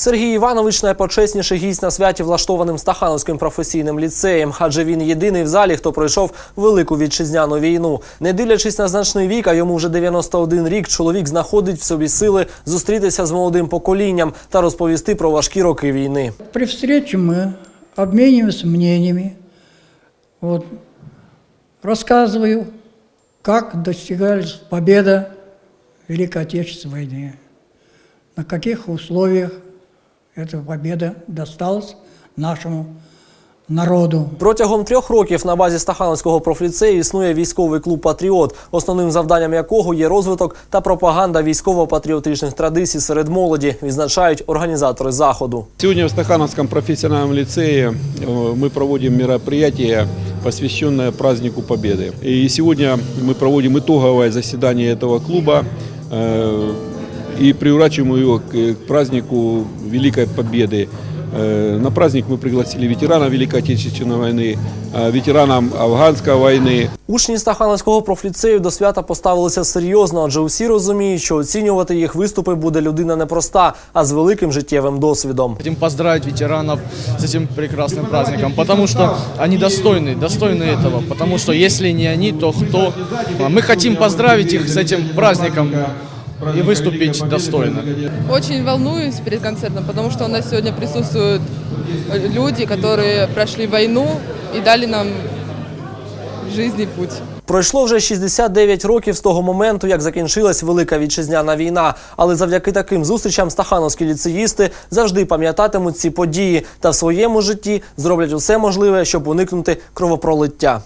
Сергій Іванович найпочесніший гість на святі влаштованим Стахановським професійним ліцеєм, адже він єдиний в залі, хто пройшов велику вітчизняну війну. Не дивлячись на значний вік, а йому вже 91 рік, чоловік знаходить в собі сили зустрітися з молодим поколінням та розповісти про важкі роки війни. При встрече мы обмениваемся мнениями. Вот. Рассказываю, как достигалась победа в Великой Отечественной войне, на каких условиях эта победа досталась нашему народу. Протягом трьох років на базі Стахановського профліцею існує військовий клуб Патріот, основним завданням якого є розвиток та пропаганда військово-патріотичних традицій серед молоді, відзначають організатори заходу. Сегодня в Стахановском профессиональном лицее э, мы проводим мероприятие, посвященное празднику Победы. И сегодня мы проводим итоговое заседание этого клуба э, и приурачиваем его к к празднику Великой Победы. Э, На праздник мы пригласили ветеранов Великой Отечественной войны, э, ветеранов Афганской войны, Учні Стахановського профліцею до свята поставилися серйозно, адже усі розуміють, що оцінювати їх виступи буде людина непроста, а з великим життєвим досвідом. Хотим поздравить ветеранов с этим прекрасным праздником, потому что они достойны, достойны этого. Потому что если не они, то кто? А Мы хотим поздравить их с этим праздником и выступить достойно. Очень волнуюсь перед концертом, потому что у нас сегодня присутствуют люди, которые прошли войну и дали нам жизненный путь. Пройшло вже 69 років з того моменту, як закінчилась велика вітчизняна війна. Але завдяки таким зустрічам стахановські ліцеїсти завжди пам'ятатимуть ці події та в своєму житті зроблять усе можливе, щоб уникнути кровопролиття.